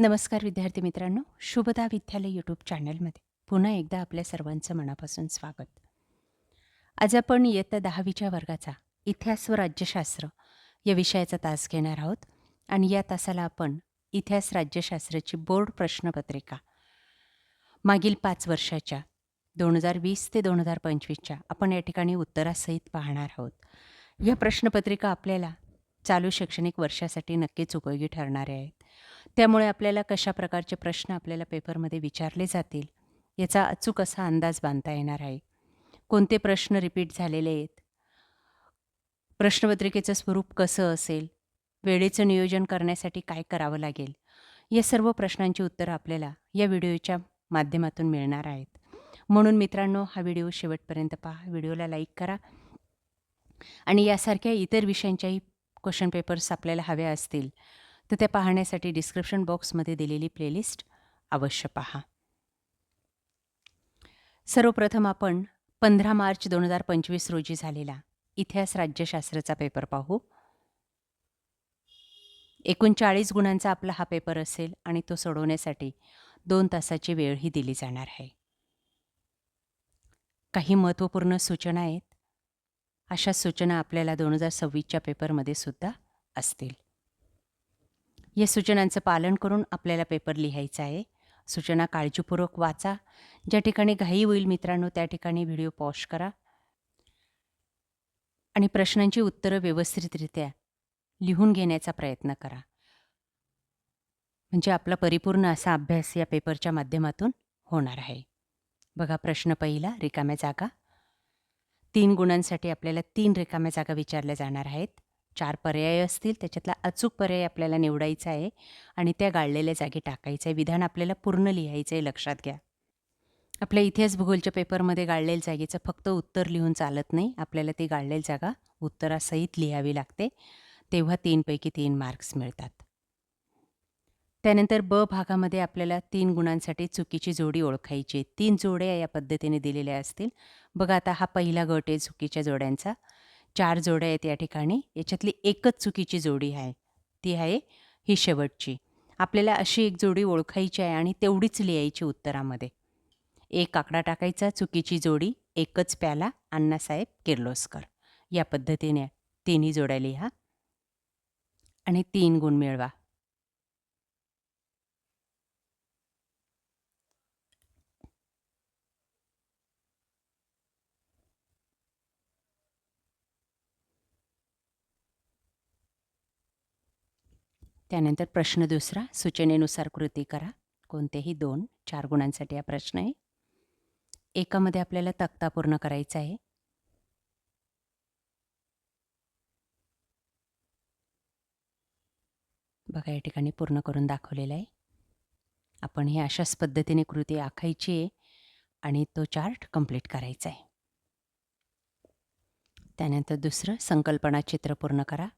नमस्कार विद्यार्थी मित्रांनो शुभदा विद्यालय यूट्यूब चॅनलमध्ये पुन्हा एकदा आपल्या सर्वांचं मनापासून स्वागत. आज आपण इयत्ता दहावीच्या वर्गाचा इतिहास व राज्यशास्त्र या विषयाचा तास घेणार आहोत आणि या तासाला आपण इतिहास राज्यशास्त्राची बोर्ड प्रश्नपत्रिका मागील पाच वर्षाच्या दोन हजार वीस ते दोन हजार पंचवीसच्या आपण या ठिकाणी उत्तरासहित पाहणार आहोत. या प्रश्नपत्रिका आपल्याला चालू शैक्षणिक वर्षासाठी नक्कीच उपयोगी ठरणाऱ्या आहेत. त्यामुळे आपल्याला कशा प्रकारचे प्रश्न आपल्याला पेपरमध्ये विचारले जातील याचा अचूक असा अंदाज बांधता येणार आहे. कोणते प्रश्न रिपीट झालेले आहेत? प्रश्नपत्रिकेचं स्वरूप कसं असेल? वेळेचं नियोजन करण्यासाठी काय करावं लागेल? या सर्व प्रश्नांची उत्तरं आपल्याला या व्हिडिओच्या माध्यमातून मिळणार आहेत. म्हणून मित्रांनो हा व्हिडिओ शेवटपर्यंत पहा. व्हिडिओला लाईक करा. आणि यासारख्या इतर विषयांच्याही क्वेश्चन पेपर्स आपल्याला हव्या असतील तर त्या पाहण्यासाठी डिस्क्रिप्शन बॉक्समध्ये दिलेली प्लेलिस्ट अवश्य पहा. सर्वप्रथम आपण पंधरा मार्च दोन हजार पंचवीस रोजी झालेला इतिहास राज्यशास्त्राचा पेपर पाहू. एकोणचाळीस गुणांचा आपला हा पेपर असेल आणि तो सोडवण्यासाठी दोन तासाची वेळही दिली जाणार आहे. काही महत्त्वपूर्ण सूचना आहेत. अशा सूचना आपल्याला दोन हजार सव्वीसच्या पेपरमध्ये सुद्धा असतील. या सूचनांचं पालन करून आपल्याला पेपर लिहायचा आहे. सूचना काळजीपूर्वक वाचा. ज्या ठिकाणी घाई होईल मित्रांनो त्या ठिकाणी व्हिडिओ पॉश करा. आणि प्रश्नांची उत्तरं व्यवस्थितरित्या लिहून घेण्याचा प्रयत्न करा. म्हणजे आपला परिपूर्ण असा अभ्यास या पेपरच्या माध्यमातून होणार आहे. बघा प्रश्न पहिला रिकाम्या जागा. तीन गुणांसाठी आपल्याला तीन रिकाम्या जागा विचारल्या जाणार आहेत. चार पर्याय असतील त्याच्यातला अचूक पर्याय आपल्याला निवडायचा आहे आणि त्या गाळलेल्या जागी टाकायचं आहे. विधान आपल्याला पूर्ण लिहायचं आहे लक्षात घ्या. आपल्या इतिहास भूगोलच्या पेपरमध्ये गाळलेल्या जागेचं फक्त उत्तर लिहून चालत नाही. आपल्याला ती गाळलेली जागा उत्तरासहित लिहावी लागते. तेव्हा तीनपैकी तीन मार्क्स मिळतात. त्यानंतर ब भागामध्ये आपल्याला तीन गुणांसाठी चुकीची जोडी ओळखायची तीन जोड्या या पद्धतीने दिलेल्या असतील. बघा आता हा पहिला गट आहे चुकीच्या जोड्यांचा. चार जोड्या आहेत या ठिकाणी. याच्यातली एकच चुकीची जोडी आहे. ती आहे ही शेवटची. आपल्याला अशी एक जोडी ओळखायची आहे आणि तेवढीच लिहायची उत्तरामध्ये. एक आकडा टाकायचा चुकीची जोडी एकच प्याला अण्णासाहेब किर्लोस्कर. या पद्धतीने तिन्ही जोड्या लिहा आणि तीन गुण मिळवा. त्यानंतर प्रश्न दुसरा सूचनेनुसार कृती करा. कोणतेही दोन चार गुणांसाठी हा प्रश्न आहे. एकामध्ये आपल्याला तक्ता पूर्ण करायचा आहे. बघा या ठिकाणी पूर्ण करून दाखवलेलं आहे. आपण हे अशाच पद्धतीने कृती आखायची आहे आणि तो चार्ट कंप्लीट करायचा आहे. त्यानंतर दुसरं संकल्पना चित्र पूर्ण करा.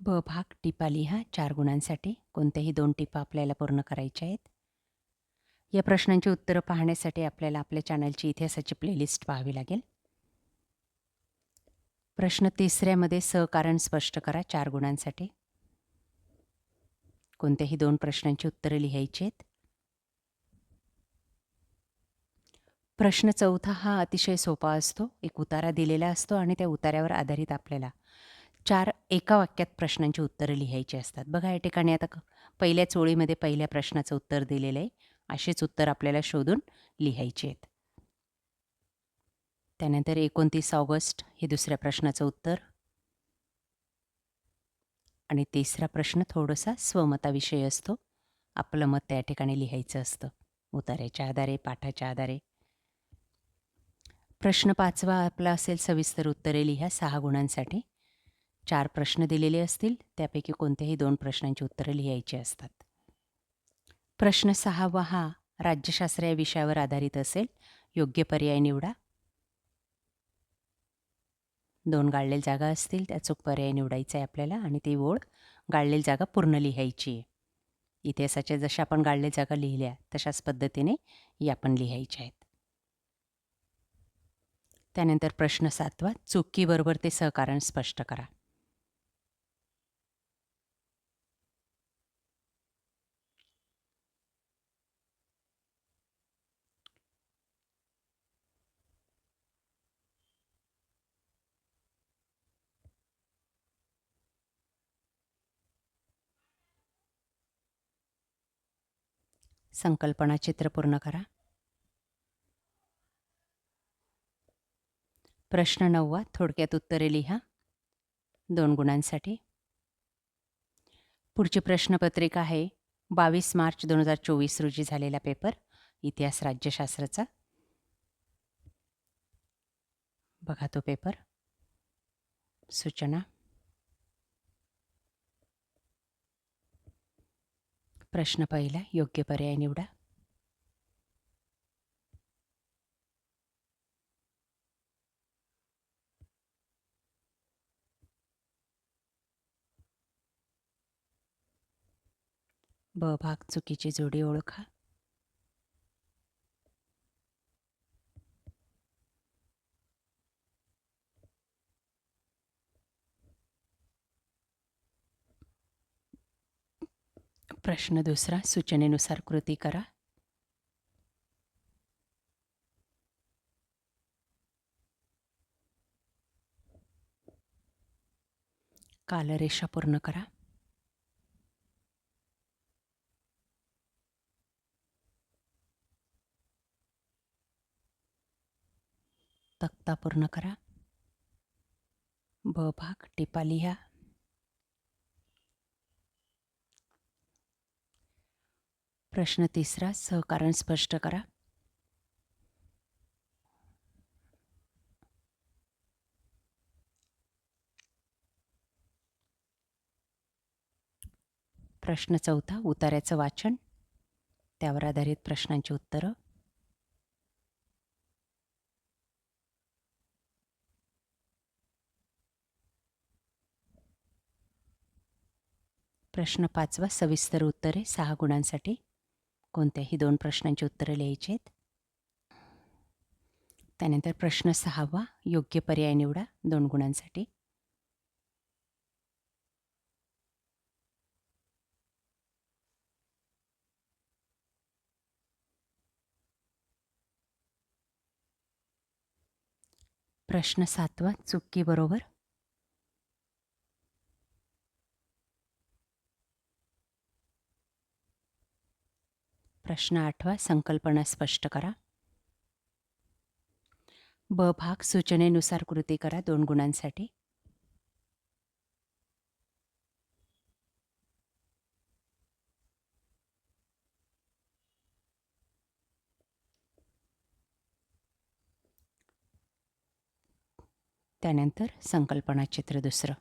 ब भाग टिपा लिहा. चार गुणांसाठी. कोणत्याही दोन टिपा आपल्याला पूर्ण करायच्या आहेत. या प्रश्नांची उत्तरं पाहण्यासाठी आपल्याला आपल्या चॅनलची इतिहासाची प्लेलिस्ट पाहावी लागेल. प्रश्न तिसऱ्यामध्ये सहकारण स्पष्ट करा. चार गुणांसाठी. कोणत्याही दोन प्रश्नांची उत्तरं लिहायची आहेत. प्रश्न चौथा हा अतिशय सोपा असतो. एक उतारा दिलेला असतो आणि त्या उतार्यावर आधारित आपल्याला चार एका वाक्यात प्रश्नांची उत्तरं लिहायची असतात. बघा या ठिकाणी आता पहिल्या चोळीमध्ये पहिल्या प्रश्नाचं उत्तर दिलेलं आहे. असेच उत्तर आपल्याला शोधून लिहायचे आहेत. त्यानंतर एकोणतीस ऑगस्ट हे दुसऱ्या प्रश्नाचं उत्तर. आणि तिसरा प्रश्न थोडासा स्वमताविषयी असतो. आपलं मत त्या ठिकाणी लिहायचं असतं. उतार्याच्या आधारे पाठाच्या आधारे. प्रश्न पाचवा आपला असेल सविस्तर उत्तरे लिहा सहा गुणांसाठी. चार प्रश्न दिलेले असतील त्यापैकी कोणत्याही दोन प्रश्नांची उत्तरं लिहायची असतात. प्रश्न सहावा हा राज्यशास्त्र या विषयावर आधारित असेल. योग्य पर्याय निवडा. दोन गाळलेली जागा असतील त्या चूक पर्याय निवडायचा आहे आपल्याला आणि ती ओळ गाळलेली जागा पूर्ण लिहायची आहे. इतिहासाच्या जशा आपण गाळलेल जागा लिहिल्या तशाच पद्धतीने या पण लिहायच्या आहेत. त्यानंतर प्रश्न सातवा चुकीबरोबर ते सहकारण स्पष्ट करा. संकल्पना चित्र पूर्ण करा. प्रश्न नववा थोडक्यात उत्तरे लिहा. दोन गुणांसाठी. पुढची प्रश्नपत्रिका आहे बावीस मार्च दोन हजार चोवीस रोजी झालेला पेपर इतिहास राज्यशास्त्राचा. बघा तो पेपर. सूचना. प्रश्न पहिला योग्य पर्याय निवडा. ब भाग चुकीची जोडी ओळखा. प्रश्न दुसरा सूचनेनुसार कृती करा. कालरेषा पूर्ण करा. तक्ता पूर्ण करा. ब भाग टिपा लिहा. प्रश्न तिसरा सहकारण स्पष्ट करा. प्रश्न चौथा उतार्याचं वाचन. त्यावर आधारित प्रश्नांची उत्तरं. प्रश्न पाचवा सविस्तर उत्तरे सहा गुणांसाठी. कोणत्याही दोन प्रश्नांची उत्तरं लिहायची आहेत त्यानंतर प्रश्न सहावा योग्य पर्याय निवडा दोन गुणांसाठी. प्रश्न सातवा चुकी बरोबर. प्रश्न आठवा संकल्पना स्पष्ट करा. ब भाग सूचनेनुसार कृती करा दोन गुणांसाठी. त्यानंतर संकल्पना चित्र दुसरं.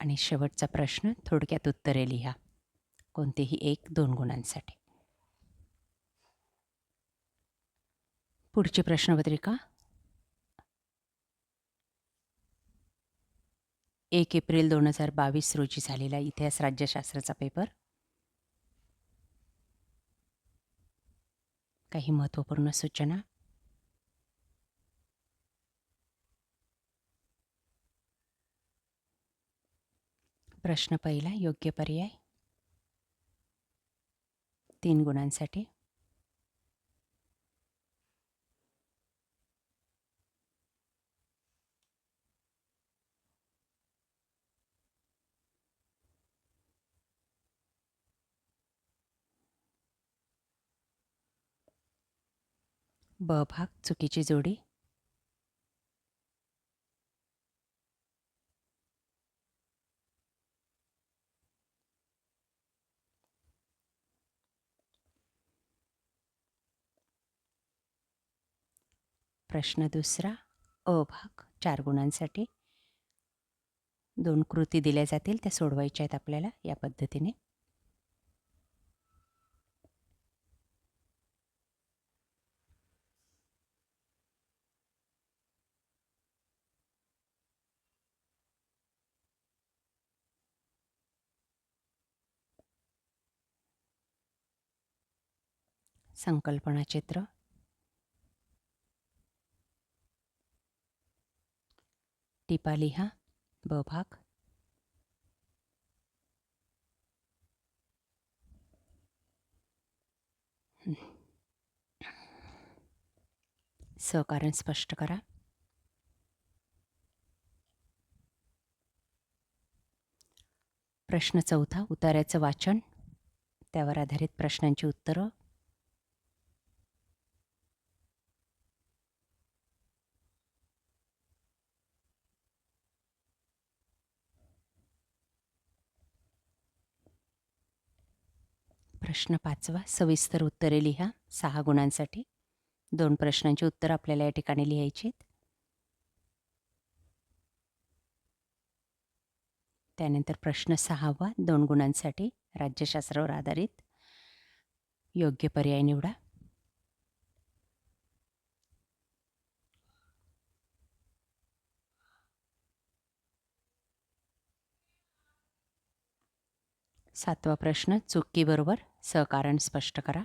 आणि शेवटचा प्रश्न थोडक्यात उत्तरे लिहा. कोणतेही एक दोन गुणांसाठी. पुढची प्रश्नपत्रिका एक एप्रिल दोन हजार बावीस रोजी झालेला इतिहास राज्यशास्त्राचा पेपर काही महत्त्वपूर्ण सूचना. प्रश्न पहिला योग्य पर्याय. तीन गुणांसाठी. ब भाग चुकीची जोडी. प्रश्न दुसरा अ भाग चार गुणांसाठी. दोन कृती दिल्या जातील त्या सोडवायच्या आहेत आपल्याला या पद्धतीने. संकल्पना चित्र टिपा लिहा ब भाग. सहकारण स्पष्ट करा. प्रश्न चौथा उतार्याचं वाचन. त्यावर आधारित प्रश्नांची उत्तरं. प्रश्न पाचवा सविस्तर उत्तरे लिहा. सहा गुणांसाठी. दोन प्रश्नांची उत्तरं आपल्याला या ठिकाणी लिहायची आहेत. त्यानंतर प्रश्न सहावा दोन गुणांसाठी राज्यशास्त्रावर आधारित. योग्य पर्याय निवडा. सातवा प्रश्न चुकीबरोबर सहकारण स्पष्ट करा.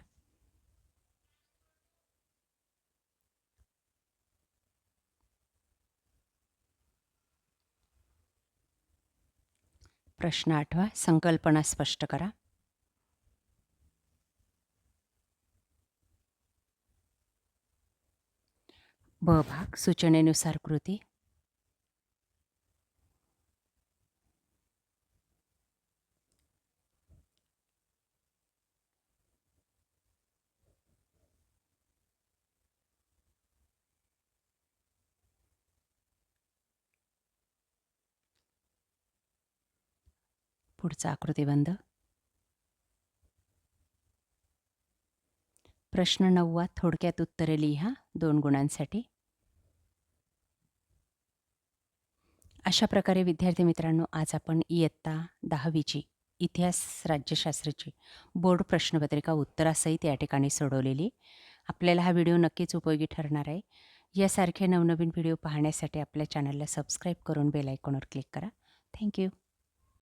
प्रश्न आठवा संकल्पना स्पष्ट करा. ब भाग सूचनेनुसार कृती. पुढचा आकृतीबंध. प्रश्न नववा थोडक्यात उत्तरे लिहा दोन गुणांसाठी. अशा प्रकारे विद्यार्थी मित्रांनो आज आपण इयत्ता दहावीची इतिहास राज्यशास्त्राची बोर्ड प्रश्नपत्रिका उत्तरासहित या ठिकाणी सोडवलेली. आपल्याला हा व्हिडिओ नक्कीच उपयोगी ठरणार आहे. यासारखे नवनवीन व्हिडिओ पाहण्यासाठी आपल्या चॅनलला सबस्क्राईब करून बेल आयकॉनवर क्लिक करा. थँक्यू.